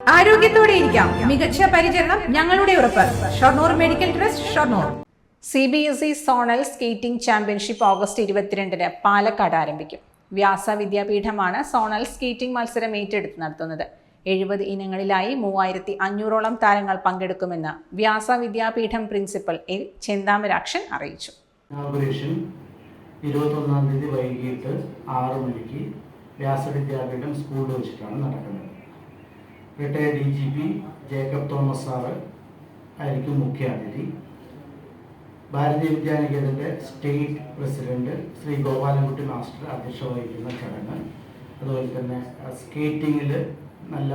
ആരോഗ്യത്തോടെ ഇരിക്കാം. മികച്ച പരിചരണം ഞങ്ങളുടെ ഉറപ്പ്. Shoranur medical trust Shoranur. C B S E zonal skating championship August ഇരുപത്തിരണ്ടിന് പാലക്കാട് ആരംഭിക്കും. വ്യാസ വിദ്യാപീഠമാണ് സോണൽ സ്കേറ്റിംഗ് മത്സരം ഏറ്റെടുത്ത് നടത്തുന്നത്. എഴുപത് ഇനങ്ങളിലായി മൂവായിരത്തി അഞ്ഞൂറോളം താരങ്ങൾ പങ്കെടുക്കുമെന്ന് വ്യാസ വിദ്യാപീഠം പ്രിൻസിപ്പൽ എൽ ചെന്താമരാക്ഷൻ അറിയിച്ചു. ഇരുപത്തൊന്നാം തീയതി വൈകിട്ട് ആറ് മണിക്ക് വ്യാസ വ്യാസവിദ്യാപീഠം സ്കൂളിൽ വെച്ചിട്ടാണ് നടക്കുന്നത്. Retired D G P Jacob Thomas sir ആയിരിക്കും മുഖ്യാതിഥി. Bharatiya വിദ്യാനികേതന്റെ state president Shri Gopalankutty master അധ്യക്ഷ വഹിക്കുന്ന ചടങ്ങ്. അതുപോലെ തന്നെ സ്കേറ്റിങ്ങിൽ നല്ല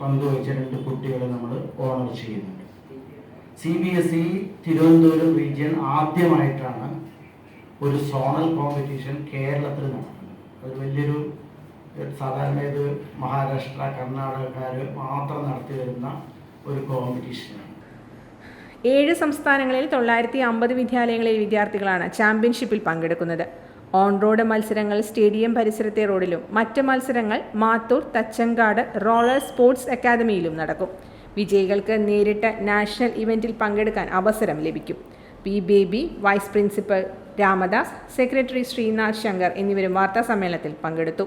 പങ്കുവഹിച്ച രണ്ട് കുട്ടികളെ നമ്മൾ ഓണർ ചെയ്യുന്നുണ്ട്. C B S E Thiruvananthapuram region ആദ്യമായിട്ടാണ് ഒരു സോണൽ കോമ്പറ്റീഷൻ കേരളത്തിൽ നടക്കുന്നത്. അത് വലിയൊരു സാധാരണ ഇത് മഹാരാഷ്ട്ര കർണാടകക്കാർ മാത്രം നടത്തി വരുന്ന ഒരു കോമ്പറ്റീഷനാണ് ഏഴ് സംസ്ഥാനങ്ങളിൽ തൊള്ളായിരത്തി അമ്പത് വിദ്യാലയങ്ങളിലെ വിദ്യാർത്ഥികളാണ് ചാമ്പ്യൻഷിപ്പിൽ പങ്കെടുക്കുന്നത്. ഓൺ റോഡ് മത്സരങ്ങൾ സ്റ്റേഡിയം പരിസരത്തെ റോഡിലും മറ്റ് മത്സരങ്ങൾ മാത്തൂർ തച്ചങ്കാട് റോളർ സ്പോർട്സ് അക്കാദമിയിലും നടക്കും. വിജയികൾക്ക് നേരിട്ട് നാഷണൽ ഇവന്റിൽ പങ്കെടുക്കാൻ അവസരം ലഭിക്കും. P Baby vice principal Ramadas secretary Sreenath Shankar എന്നിവരും വാർത്താസമ്മേളനത്തിൽ പങ്കെടുത്തു.